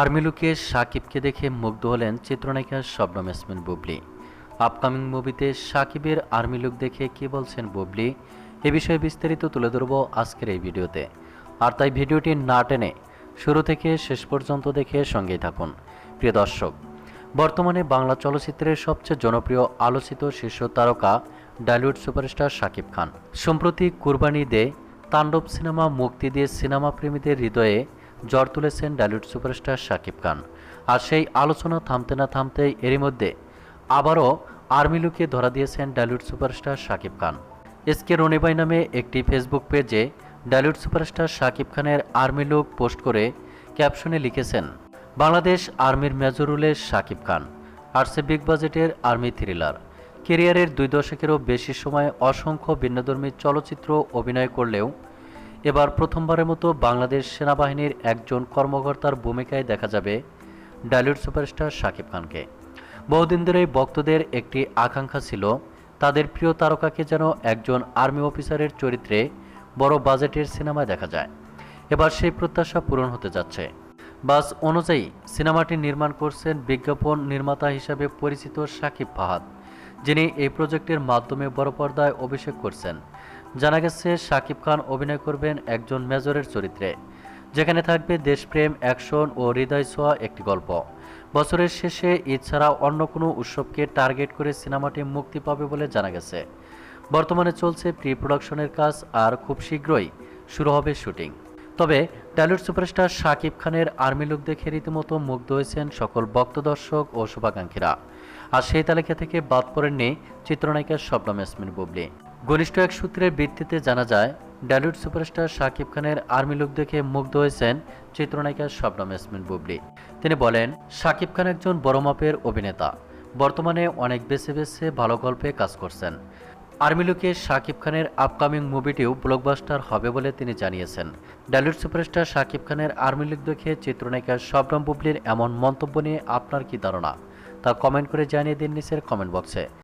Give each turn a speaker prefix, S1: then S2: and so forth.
S1: Army লুকে সাকিবকে দেখে মুগ্ধ হলেন চিত্রনায়িকা শবনম ইয়াসমিন বুবলি। আপকামিং মুভিতে সাকিবের আর্মি লুক দেখে কি বলছেন বুবলি, এ বিষয়ে বিস্তারিত তুলে ধরবো আজকের এই ভিডিওতে। আর তাই ভিডিওটি না টেনে শুরু থেকে শেষ পর্যন্ত দেখে সঙ্গেই থাকুন। প্রিয় দর্শক, বর্তমানে বাংলা চলচ্চিত্রের সবচেয়ে জনপ্রিয় আলোচিত শীর্ষ তারকা ডালিউড সুপারস্টার শাকিব খান। সম্প্রতি কুরবানি দে তাণ্ডব সিনেমা মুক্তি দিয়ে সিনেমা প্রেমীদের হৃদয়ে জ্বর তুলেছেন ডালিউড সুপারস্টার শাকিব খান। আর সেই আলোচনা থামতে না থামতে এরই মধ্যে আবারও আর্মি লুকে ধরা দিয়েছেন Dhallywood superstar Shakib Khan. SK Ronibhai নামে একটি ফেসবুক পেজে ডালিউড সুপারস্টার শাকিব খানের আর্মি লুক পোস্ট করে ক্যাপশনে লিখেছেন, বাংলাদেশ আর্মির মেজরুলের শাকিব খান আর্টসে বিগ বাজেটের আর্মি থ্রিলার। কেরিয়ারের দুই দশকেরও বেশি সময় অসংখ্য ভিন্নধর্মী চলচ্চিত্র অভিনয় করলেও এবার প্রথমবারের মতো বাংলাদেশ সেনাবাহিনীর একজন কর্মকর্তার ভূমিকায় দেখা যাবে ডালিউড সুপারস্টার শাকিব খানকে। বহুদিন ধরেই ভক্তদের একটি আকাঙ্ক্ষা ছিল, তাদের প্রিয় তারকাকে যেন একজন আর্মি অফিসারের চরিত্রে বড় বাজেটের সিনেমায় দেখা যায়। এবার সেই প্রত্যাশা পূরণ হতে যাচ্ছে। বাস অনুযায়ী, সিনেমাটি নির্মাণ করছেন বিজ্ঞাপন নির্মাতা হিসাবে পরিচিত সাকিব ফাহাদ, যিনি এই প্রজেক্টের মাধ্যমে বড় পর্দায় অভিষেক করছেন। জানা গেছে সাকিব খান অভিনয় করবেন একজন মেজরের চরিত্রে। যেখানে থাকবে দেশপ্রেম, অ্যাকশন ও হৃদয় ছোঁয়া একটি গল্প। বছরের শেষে ঈদ ছাড়া অন্য কোনো উৎসবকে টার্গেট করে সিনেমাটি মুক্তি পাবে বলে জানা গেছে। বর্তমানে চলছে প্রি প্রোডাকশনের কাজ আর খুব শীঘ্রই শুরু হবে শুটিং। তবে টলিউড সুপারস্টার শাকিব খানের আর্মি লুক দেখে রীতিমতো মুগ্ধ হয়েছেন সকল ভক্ত দর্শক ও শুভাকাঙ্ক্ষীরা। আর সেই তালিকা থেকে বাদ পড়েননি চিত্রনায়িকা শবনম ইয়াসমিন বুবলি। ঘনিষ্ঠ এক সূত্রের ভিত্তিতে জানা যায়, ডালিউড সুপারস্টার শাকিব খানের আর্মি লুক দেখে মুগ্ধ হয়েছেন চিত্রনায়িকা শবনম ইয়াসমিন বুবলি। তিনি বলেন, শাকিব খান একজন বড় মাপের অভিনেতা। বর্তমানে অনেক বেছে বেছে ভালো গল্পে কাজ করছেন। আর্মি লুকে শাকিব খানের আপকামিং মুভিটিও ব্লকবাস্টার হবে বলে তিনি জানিয়েছেন। ডালিউড সুপারস্টার শাকিব খানের আর্মি লুক দেখে চিত্রনায়িকা শবনম বুবলির এমন মন্তব্য নিয়ে আপনার কি ধারণা? তা কমেন্ট করে জানিয়ে দিন নিচের কমেন্ট বক্সে।